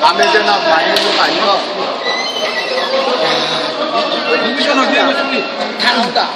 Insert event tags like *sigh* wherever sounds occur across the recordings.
밤에 전화 많이 오는 거 아니야? 시원하게 이거 소리 다 나온다.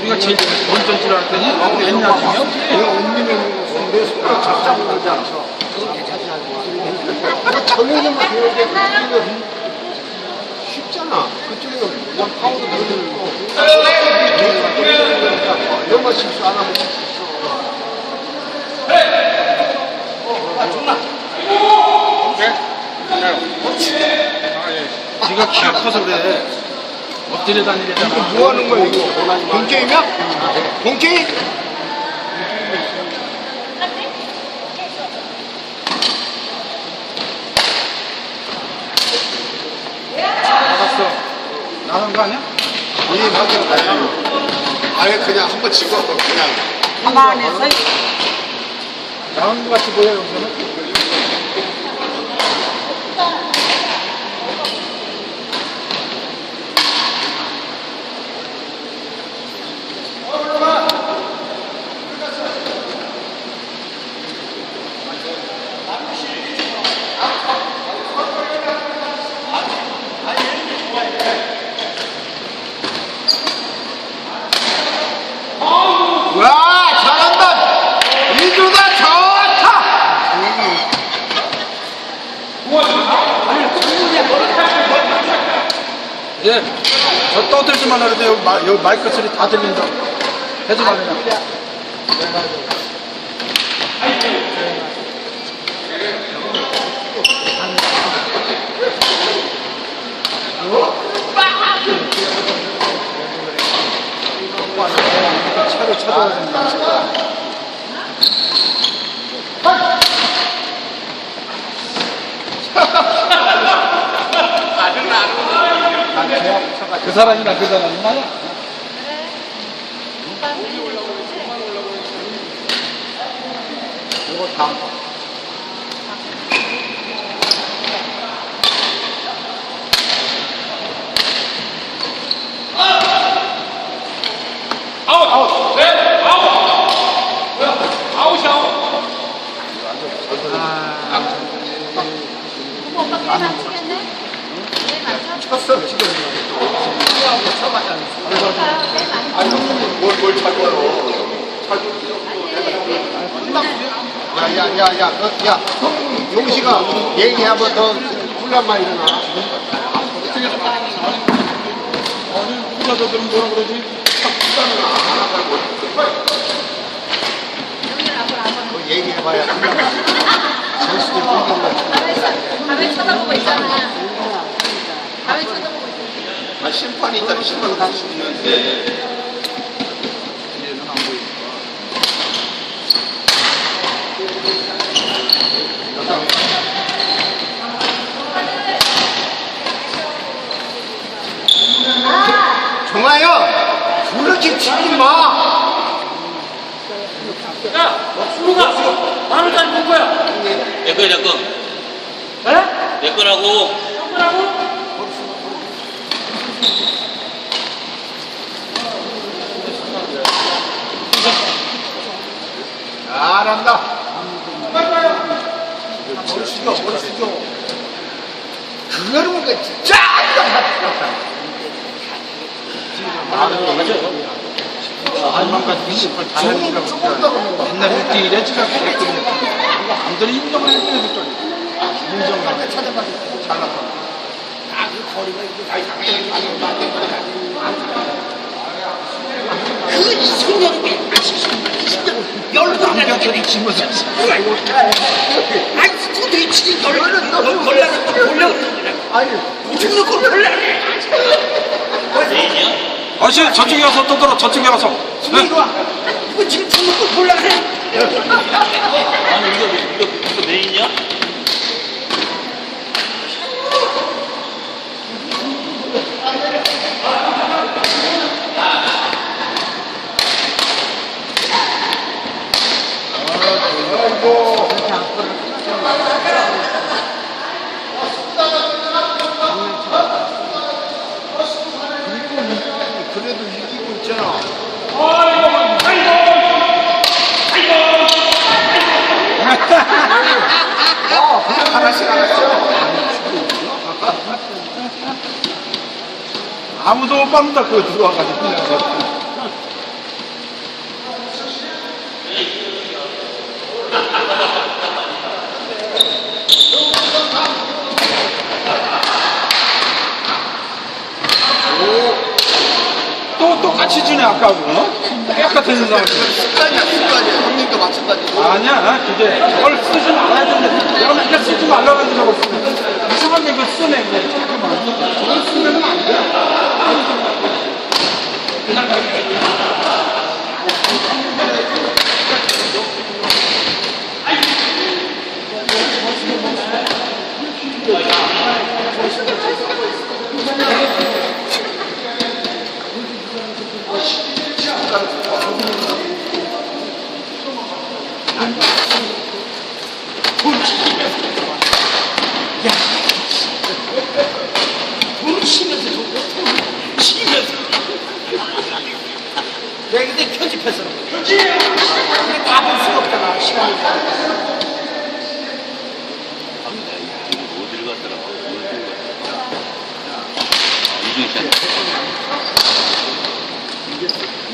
우리가 제일 먼저 어, 옛날 내가 옮기면 내 손으로 잡자고 그러지 않죠. 저녁에만 배우게 옮기면 쉽잖아. 그쪽에는 그냥 파워도 돌리고. 이런 거 실수 안 하면 있어. 네가 키가 커서 그래. 엎드려 다니려잖아. 뭐 하는 거야 이거? 본 게임이야? 본 게임? 나간 거 아니야? 이 맞아 가야 아예 그냥 한번 치고 그냥. 가만 안에서 나온 거 같이 보여 여기서는 와 잘한다 이두다 좋다 예, 저 떠들지 말라 그러는데 여기, 마, 여기 마이크 소리 다 들린다. 하지 말라 차로 쳐다야 된다 *laughs* 그 사람이랑 그 사람이 나야 이거 다음 거 오빠 게임 치겠네? 게임 안 쳐? 쳤어 지금. 게임 안 아니 뭘뭘 찾아요? 야야야야 야 용식아 얘기하면 더 혼란 많이 일어나. 아니 누가 저들은 뭐라 그러지. 뭐 얘기해봐야. *laughs* 선수들 공격만 가만히 가만히 쳐다보고 있잖아. 가만히 쳐다보고 있잖아. 아, 심판이 있다면 심판을 할수 있는데 정아요 그렇게 치지 마 야, 수호가 만 원짜리 본 거야. 내 거야, 내 거. 에? 내 거라고. 뭐라고? 잘한다. 머리 숙여 머리 숙여 그거를 보니까 다 거야 옛날에 뛰래 지가 그랬거든요. 남들이 인정을 해줘야 될 거야 인정하게 찾아봐 잘났다 아그 거리가 이거 아니 당연히 아니 맞는 거야 그 이승열이 열도 안 나는 남편들이 집어서 아니 스쿠터에 치지 걸려는 너 걸려는 거 걸려 아니 무슨 거 걸려 아씨 저쪽에 가서 떠들어 저쪽에 가서. 네? 이거 이거 지금 거 몰라 그래 아니, 이거, 이거, 이거 메인이야? 있잖아 아이고, 아이고. 아무도 못 받는다 그거 들어와가지고. 또 똑같이 주네 아까하고 어? 똑같은 상황 습관이야, 습관이야. 형님도 마찬가지고. 아니야 그게 저걸 쓰지 말아야 되는데 내가 맨날 쓰지 말라고 저걸 쓰네 이상하게 그걸 쓰네 잠깐만 저걸 쓰면 안돼 돈을 치면서 치면서 내가 그때 편집해서 편집 근데 다볼 수가 없잖아 시간이 어디를 갔더라? 어디를 갔더라? 아, 이중시한.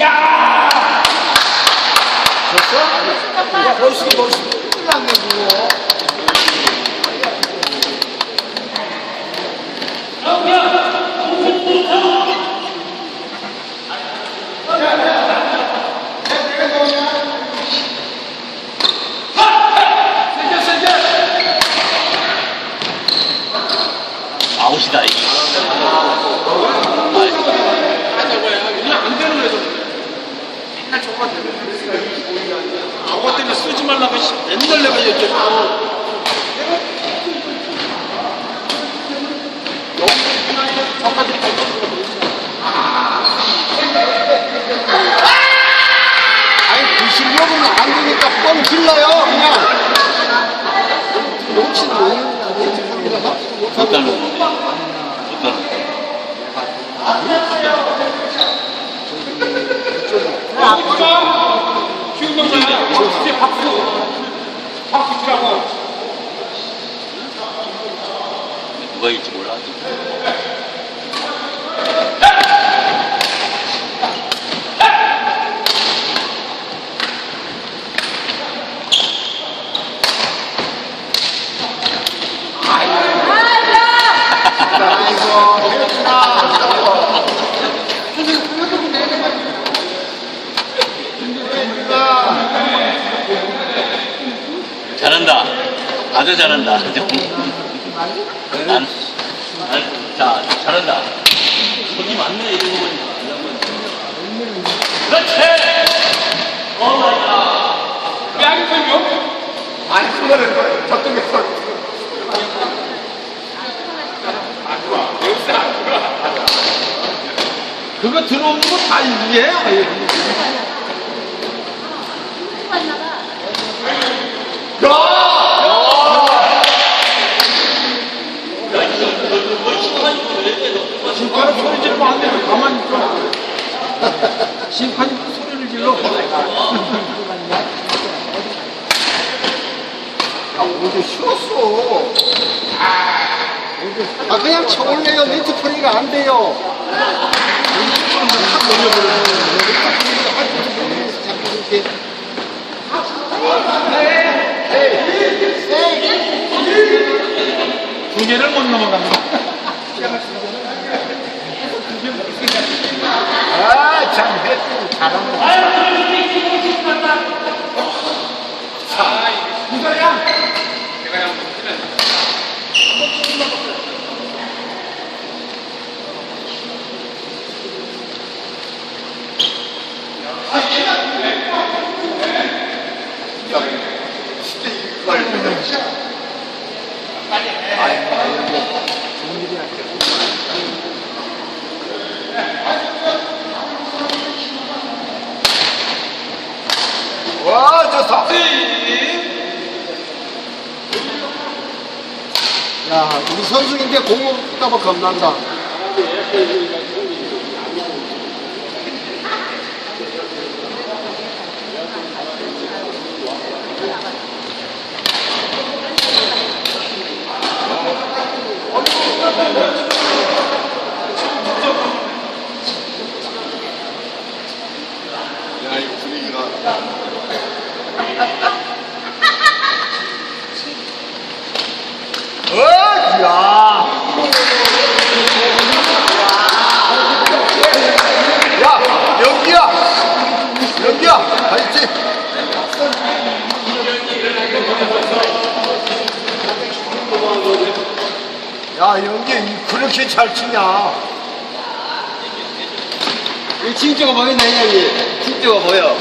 야 멋있게 멋있게. 그거. 아웃이다, 이게. 안 되는 거야 맨날 저거 저거 때문에 쓰지 말라고 씨, 맨날 내가 얘기했어 아니, 드시려면 안 되니까 뻥 질러요, 그냥. 놓친. 못 거. 박수 박수 치라고 누가 일지 몰라. 아직. 아이고, 했구나. 잘한다. 아주 잘한다. 난, 난, 자, 잘한다. 손이 많네, 이런 거 보니까. 그렇지! 오 마이 갓. 왜안 설명? 아니, 그거는 저쪽에 서. 그거 들어오는 거다 이해해 맞나 봐. 심판은 소리 지르면 안 되면 가만히 있어 심판이 소리를 질러 아, 오늘 쉬웠어. 아, 그냥 쳐올래요. 네트 프리가 안 돼요. 두 개를 못 넘어간다 아, 참, 했 우리 선수인데 공을 따봐 겁난다. 야, 이 분위기가. 야, 연기 그렇게 잘 치냐? 이 진짜가 보이네, 여기. 진짜가 보여.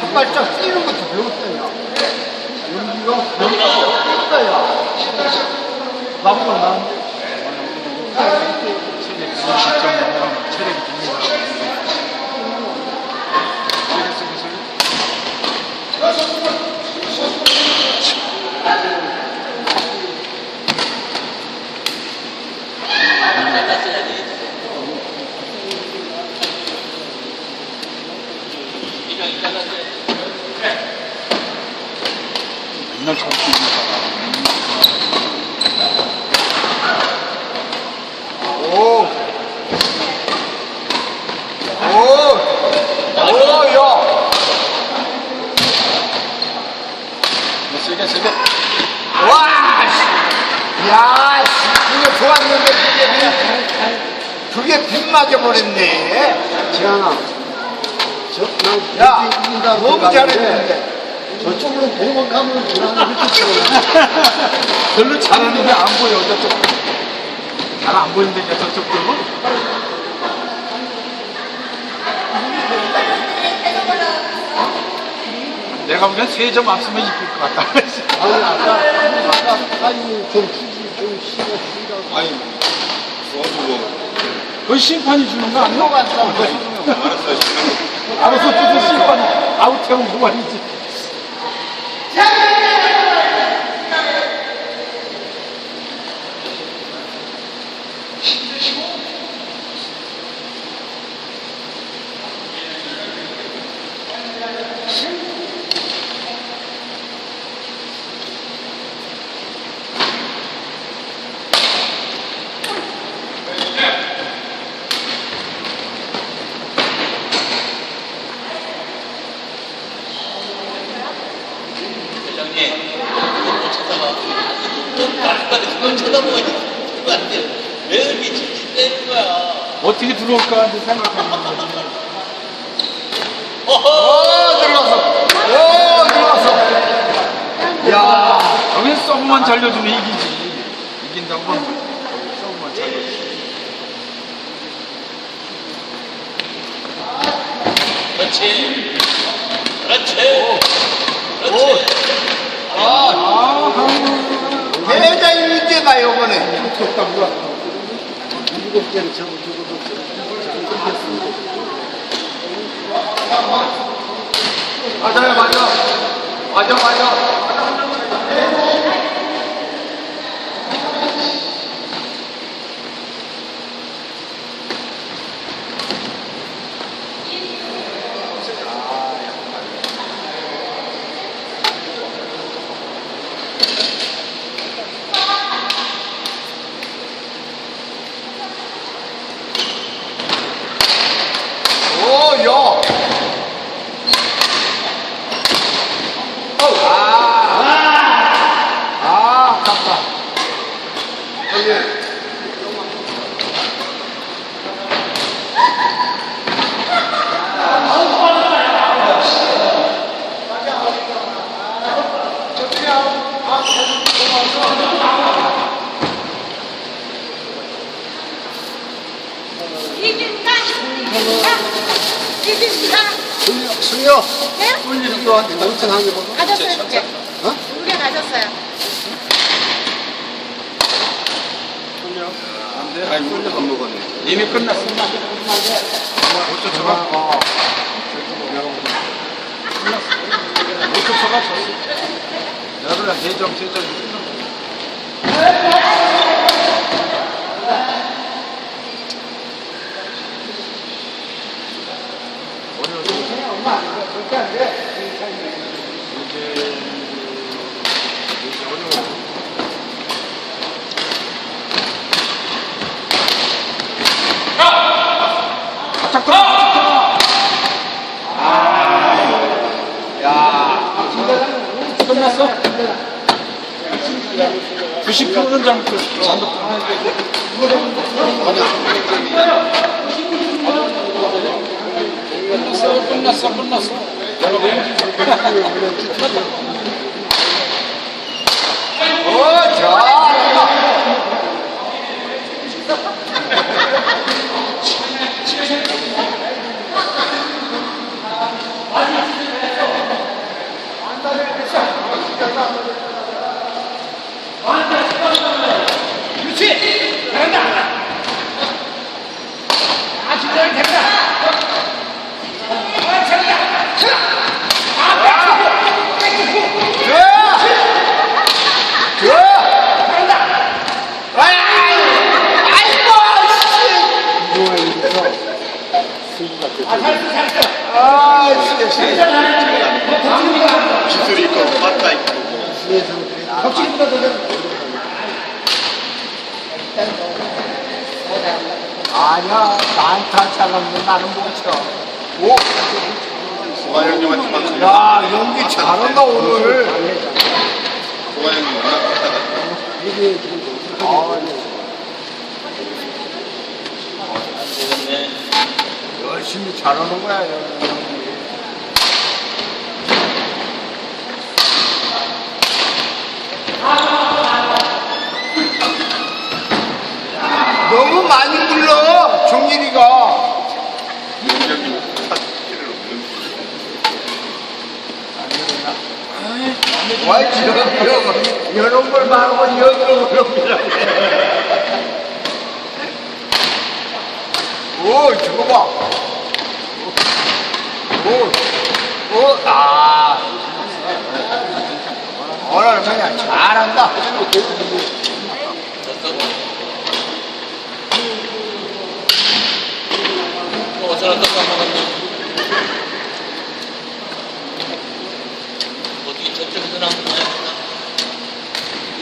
한 발짝 뛰는 것도 배웠다, 야. 연기가 배웠다, 야. 나보다 나은데? 체력 20점 넘어가면 체력이 듭니다. 체력 속에서 맨날 저렇게 있는 사람. 오. 오. 오, 야. 세게, 세게. 와, 씨. 야, 씨. 그거 좋았는데, 그게 그냥, 그게 빗 지현아, 저, 난 야, 이긴다고 너무 잘했는데. 저쪽으로 공만 가면 치고 *laughs* 별로 잘하는 게 안 보여, 저쪽. 잘 안 보이는데, 이제 저쪽도. 내가 보기엔 세점 앞서면 이길 것 같다. *laughs* 아니 아까 아까 아니 좀 주지 좀 쉬어 쉬라고 아니, 저도 그 심판이 주는 거 아니야? 알아서 주는 심판이 아웃하면 그만이지. 회장님, 그거 못 쳐다봐. 빨리빨리 그걸 쳐다보고 있는 거 같아. 왜 이렇게 질질 떼는 거야? 어떻게 들어올까 하는 생각하는 거지. 어허! 오, 들어갔어. 오, 들어갔어. 야, 여기 서브만 잘려주면 이기지. 이긴다고 서브만 잘려주면. 그렇지. 그렇지. 그렇지. 아, 대장이 문제다, 요번에. 일곱 개를 주고도 잘 이겼습니다. 맞아요, 맞아. 맞아, 맞아. 승려! 승려! 네? 올리기로 한데, 넘친 한게 뭐? 가졌어요, 이제. 어? 우리가 가졌어요. 먹었네. 이미 끝났어. 어쩌 저가? 어쩌 저가 졌어. 여러분 대점 대점. 바짝 들어, 바짝 들어. 끝났어? 90%는 잠깐 잔도 끝났어 끝났어 끝났어 오, 자. 아, 진짜 잘한다! 아, 잘한다! 쳐! 아! 좋아! 좋아! 잘한다! 아, 잘했어, 잘했어! 아. 진짜 잘했어! 기술이 있고 맞다 있고. 더 잘. 아니야, 나한테 잘랐는데 나는 못 쳐. 오, 소아 형님한테 만큼. 야, 연기 잘한다, 오늘. 소아 형님 워낙 비싸다. 열심히 잘하는 거야, 연기. 너무 많이 불러, 없는. 와, 저기요. 이런 걸 말하고 여기로 그럽니다. 오, 저거 봐. 오, 오, 아. 오늘 그냥 잘한다. 어쩌나 또 까먹었네. 어떻게 저쪽에서 나온 거야?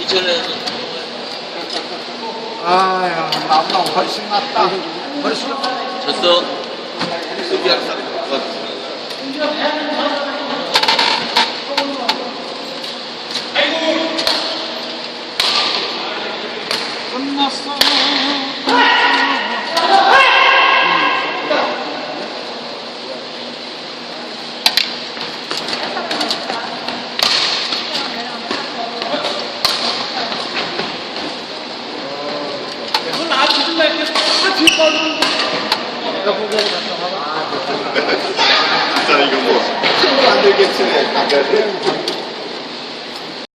이전에는 아유, 나보다 훨씬 낫다. 훨씬. 졌어. 수비 도와주시는 끝났어 그건 아주 좀 이렇게 다 뒷걸음 진짜 이거 뭐 친구 안 되겠지.